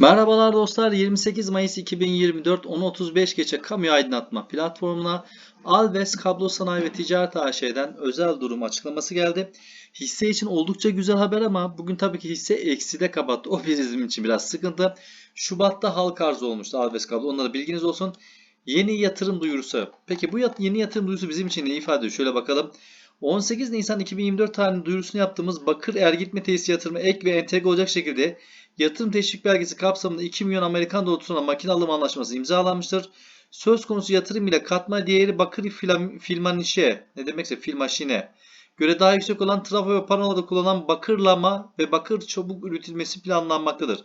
Merhabalar dostlar 28 Mayıs 2024 10.35 geçe kamu aydınlatma platformuna Alves Kablo Sanayi ve Ticaret AŞ'den özel durum açıklaması geldi. Hisse için oldukça güzel haber ama bugün tabii ki hisse ekside kapattı. O bizim için biraz sıkıntı. Şubat'ta halk arzı olmuştu Alves Kablo. Onlara bilginiz olsun. Yeni yatırım duyurusu. Peki bu yat- yeni yatırım duyurusu bizim için ne ifade ediyor? Şöyle bakalım. 18 Nisan 2024 tarihinde duyurusunu yaptığımız Bakır Ergitme Tesisi yatırımı ek ve entegre olacak şekilde yatırım teşvik belgesi kapsamında 2 milyon Amerikan doları tutulan makine alım anlaşması imzalanmıştır. Söz konusu yatırım ile katma değeri Bakır Film, Filmanişe ne demekse Filmaşine göre daha yüksek olan trafo ve panolarda kullanılan bakırlama ve bakır çabuk üretilmesi planlanmaktadır.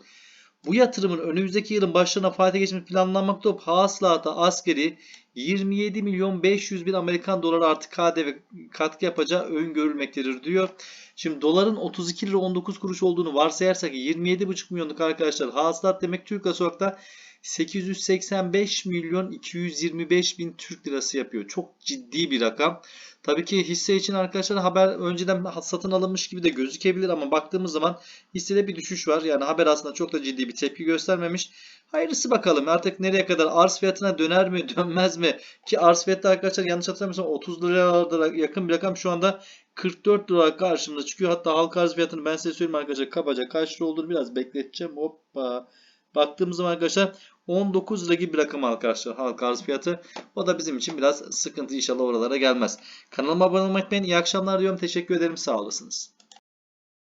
Bu yatırımın önümüzdeki yılın başlarına faaliyete geçmesi planlanmakta olup hasılata askeri 27 milyon 500 bin Amerikan doları artı KDV katkı yapacağı öngörülmektedir diyor. Şimdi doların 32 lira 19 kuruş olduğunu varsayarsak 27,5 milyonluk arkadaşlar hasılat demek Türk da 885 milyon 225 bin Türk lirası yapıyor. Çok ciddi bir rakam. Tabii ki hisse için arkadaşlar haber önceden satın alınmış gibi de gözükebilir ama baktığımız zaman hissede bir düşüş var. Yani haber aslında çok da ciddi bir tepki göstermemiş. Hayırlısı bakalım artık nereye kadar arz fiyatına döner mi dönmez mi? Ki arz fiyatı arkadaşlar yanlış hatırlamıyorsam 30 liralara yakın bir rakam şu anda 44 lira karşımıza çıkıyor. Hatta halka arz fiyatını ben size söyleyeyim arkadaşlar kabaca kaç lira olduğunu biraz bekleteceğim. Hoppa. Baktığımız zaman arkadaşlar 19 lira gibi bir rakam arkadaşlar halka arz fiyatı. O da bizim için biraz sıkıntı inşallah oralara gelmez. Kanalıma abone olmayı unutmayın. İyi akşamlar diyorum. Teşekkür ederim. Sağ olasınız.